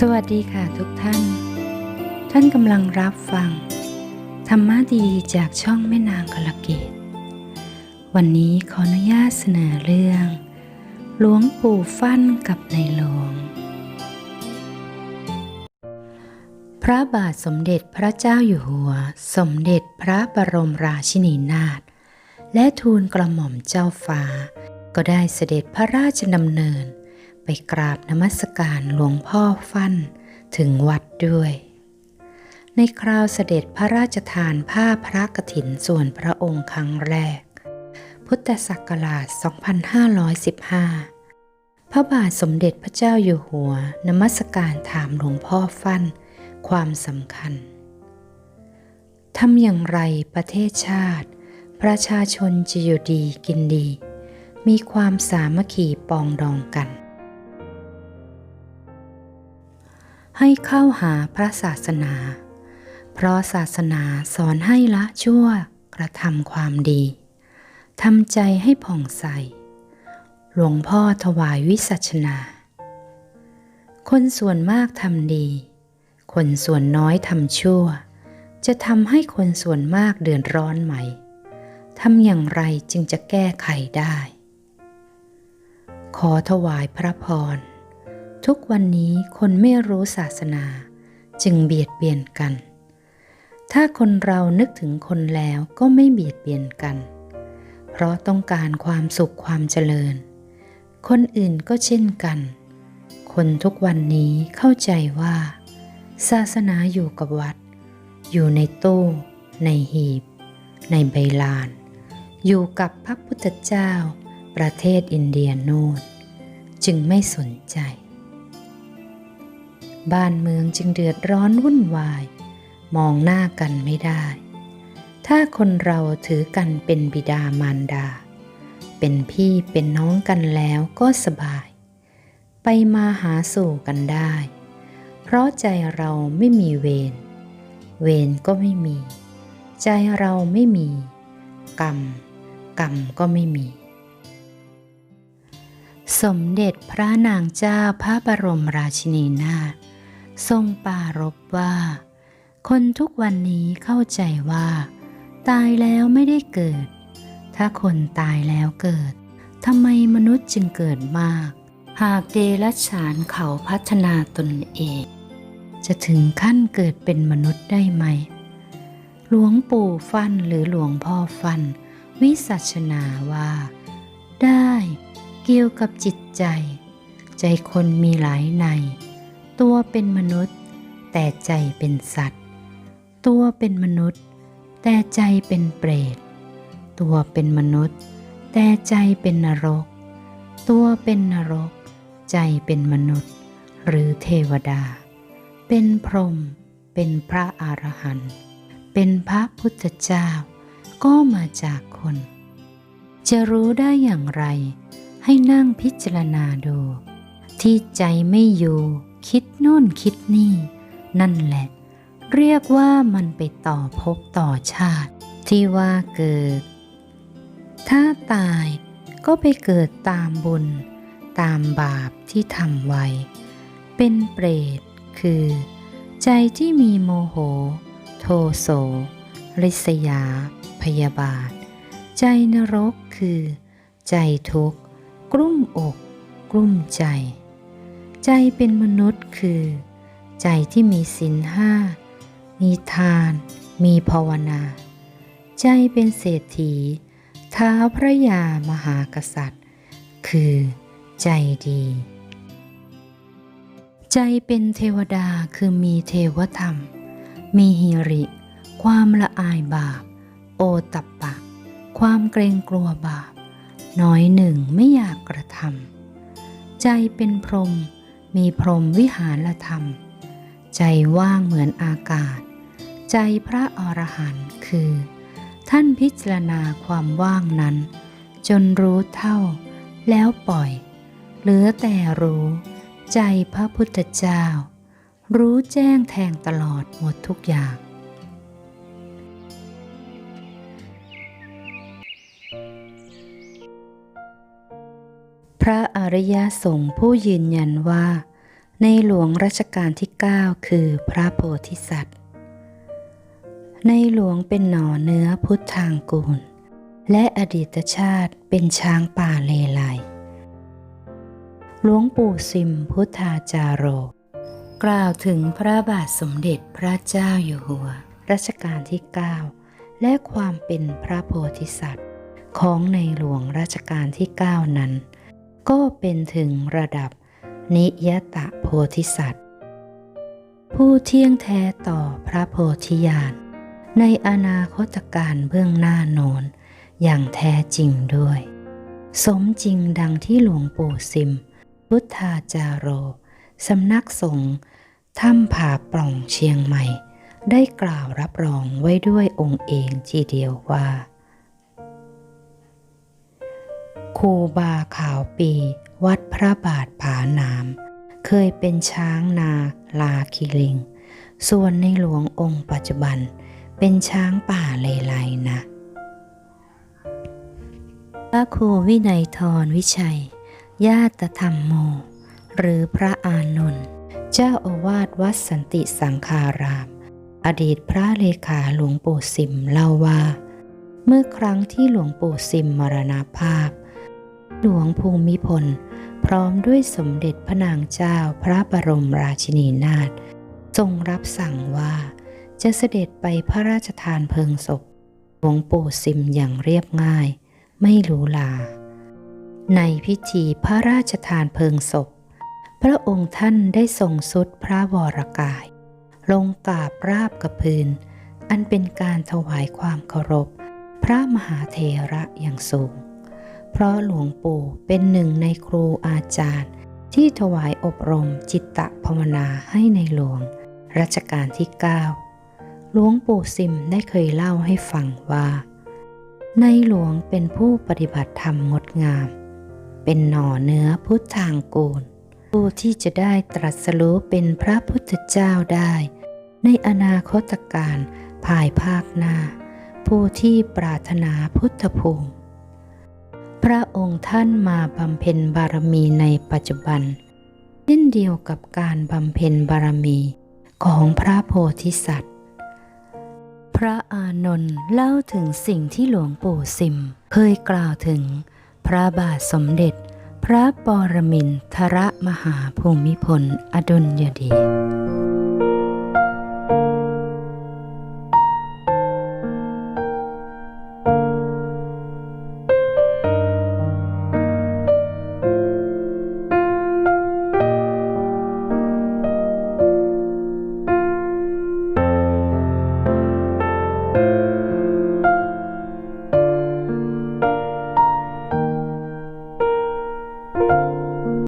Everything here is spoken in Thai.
สวัสดีค่ะทุกท่าน ท่านกำลังรับฟัง ธรรมะดีจากช่องแม่นางกลเกต วันนี้ขออนุญาตเสนอเรื่อง หลวงปู่ฟั่นกับในหลวง พระบาทสมเด็จพระเจ้าอยู่หัว สมเด็จพระบรมราชินีนาถและทูลกระหม่อมเจ้าฟ้า ก็ได้เสด็จพระราชดำเนิน ไปกราบนมัสการหลวงพ่อฟั่นถึงวัดด้วย ในคราวเสด็จพระราชทานผ้าพระกฐินส่วนพระองค์ครั้งแรก พุทธศักราช 2515 พระบาทสมเด็จพระเจ้าอยู่หัวนมัสการถามหลวงพ่อฟั่นความสำคัญทำอย่างไรประเทศชาติ ประชาชนจะอยู่ดีกินดี มีความสามัคคีปองดองกัน ให้เข้าหาพระศาสนา เพราะศาสนาสอนให้ละชั่วกระทำความดีทำใจให้ผ่องใส หลวงพ่อถวายวิสัชนา คนส่วนมากทำดี คนส่วนน้อยทำชั่ว จะทำให้คนส่วนมากเดือดร้อนไหม ทำอย่างไรจึงจะแก้ไขได้ ขอถวายพระพร ทุกวันนี้คนไม่รู้ศาสนา จึงเบียดเบียนกัน ถ้าคนเรานึกถึงคนแล้วก็ไม่เบียดเบียนกัน เพราะต้องการความสุขความเจริญ คนอื่นก็เช่นกัน คนทุกวันนี้เข้าใจว่า ศาสนาอยู่กับวัด อยู่ในตู้ ในหีบ ในใบลาน อยู่กับพระพุทธเจ้า ประเทศอินเดียโนูนจึงไม่สนใจ บ้านเมืองจึงเดือดร้อนวุ่นวาย มองหน้ากันไม่ได้ ถ้าคนเราถือกันเป็นบิดามารดา เป็นพี่เป็นน้องกันแล้วก็สบาย ไปมาหาสู่กันได้ เพราะใจเราไม่มีเวร เวรก็ไม่มี ใจเราไม่มี กรรม กรรมก็ไม่มี สมเด็จพระนางเจ้าพระบรมราชินีนาถทรงปรารภว่า คนทุกวันนี้เข้าใจว่า ตายแล้วไม่ได้เกิด ถ้าคนตายแล้วเกิดทำไมมนุษย์จึงเกิดมาก หากเดรัจฉานเขาพัฒนาตนเอง จะถึงขั้นเกิดเป็นมนุษย์ได้ไหม หลวงปู่ฟันหรือหลวงพ่อฟัน วิสัชนาว่า ได้ เกี่ยวกับจิตใจ ใจคนมีหลายใน ตัวเป็นมนุษย์ แต่ใจเป็นสัตว์ ตัวเป็นมนุษย์ แต่ใจเป็นเปรต ตัวเป็นมนุษย์ แต่ใจเป็นนรก ตัวเป็นนรก ใจเป็นมนุษย์ หรือเทวดา เป็นพรหมเป็นพระอรหันต์เป็นพระพุทธเจ้า ก็มาจากคน จะรู้ได้อย่างไร ให้นั่งพิจารณาดู ที่ใจไม่อยู่ คิดโน่นคิดนี่ นั่นแหละ เรียกว่ามันไปต่อภพต่อชาติ ที่ว่าเกิด ถ้าตายก็ไปเกิดตามบุญ ตามบาปที่ทำไว้ เป็นเปรตคือ ใจที่มีโมโห โทโสริษยา พยาบาท ใจนรกคือ ใจทุกข์ กลุ้มอก กลุ้มใจ ใจเป็นมนุษย์คือ ใจที่มีศีลห้า มีทาน มีภาวนา ใจเป็นเศรษฐีท้าพระยามหากษัตริย์ คือใจดี ใจเป็นเทวดาคือมีเทวธรรม มีหิริ ความละอายบาป โอตัปปะ ความเกรงกลัวบาป น้อยหนึ่งไม่อยากกระทำใจเป็นพรมมีพรมวิหารธรรม ใจว่างเหมือนอากาศ ใจพระอรหันต์คือ ท่านพิจารณาความว่างนั้น จนรู้เท่า แล้วปล่อย เหลือแต่รู้ ใจพระพุทธเจ้า รู้แจ้งแทงตลอดหมดทุกอย่าง พระอริยสงฆ์ผู้ยืนยันว่า ในหลวงรัชกาลที่ 9 คือพระโพธิสัตว์ ในหลวงเป็นหน่อเนื้อพุทธางกูล และอดีตชาติเป็นช้างป่าเลไลหลวงปู่สิมพุทธาจาโร กล่าวถึงพระบาทสมเด็จพระเจ้าอยู่หัว รัชกาลที่ 9 และความเป็นพระโพธิสัตว์ ของในหลวงรัชกาลที่ 9 นั้น ก็เป็นถึงระดับนิยตะโพธิสัตว์ ผู้เที่ยงแท้ต่อพระโพธิญาณในอนาคตการเบื้องหน้าโนนอย่างแท้จริงด้วย สมจริงดังที่หลวงปู่สิม พุทธาจาโรสำนักสงฆ์ถ้ำผาปล่องเชียงใหม่ ได้กล่าวรับรองไว้ด้วยองค์เองทีเดียวว่า ครูบาขาวปี วัดพระบาทผาหนาม เคยเป็นช้างนาลาคิลิง ส่วนในหลวงองค์ปัจจุบัน เป็นช้างป่าเลไลนะพระครูวินัยทรวิชัย ญาตธรรมโม หรือพระอานนท์เจ้าอาวาสวัดสันติสังคาราม อดีตพระเลขาหลวงปู่สิมเล่าว่า เมื่อครั้งที่หลวงปู่สิมมรณาภาพ หลวงภูมิพล พร้อมด้วยสมเด็จพระนางเจ้าพระบรมราชินีนาถทรงรับสั่งว่า จะเสด็จไปพระราชทานเพลิงศพหลวงปู่สิมอย่างเรียบง่าย ไม่หรูหราในพิธีพระราชทานเพลิงศพ พระองค์ท่านได้ทรงสุดพระวรกาย ลงกราบราบกับพื้น อันเป็นการถวายความเคารพ พระมหาเถระอย่างสูง เพราะหลวงปู่เป็นหนึ่งในครูอาจารย์ ที่ถวายอบรมจิตตภาวนาให้ในหลวง รัชกาลที่ 9 หลวงปู่สิมได้เคยเล่าให้ฟังว่า ในหลวงเป็นผู้ปฏิบัติธรรมงดงาม เป็นหน่อเนื้อพุทธางกูล ผู้ที่จะได้ตรัสรู้เป็นพระพุทธเจ้าได้ ในอนาคตการภายภาคหน้า ผู้ที่ปรารถนาพุทธภูมิ พระองค์ท่านมาบำเพ็ญบารมีในปัจจุบัน เช่นเดียวกับการบำเพ็ญบารมีของพระโพธิสัตว์ พระอานนท์เล่าถึงสิ่งที่หลวงปู่สิม เคยกล่าวถึง พระบาทสมเด็จ พระปรมินทรมหาภูมิพล อดุลยเดช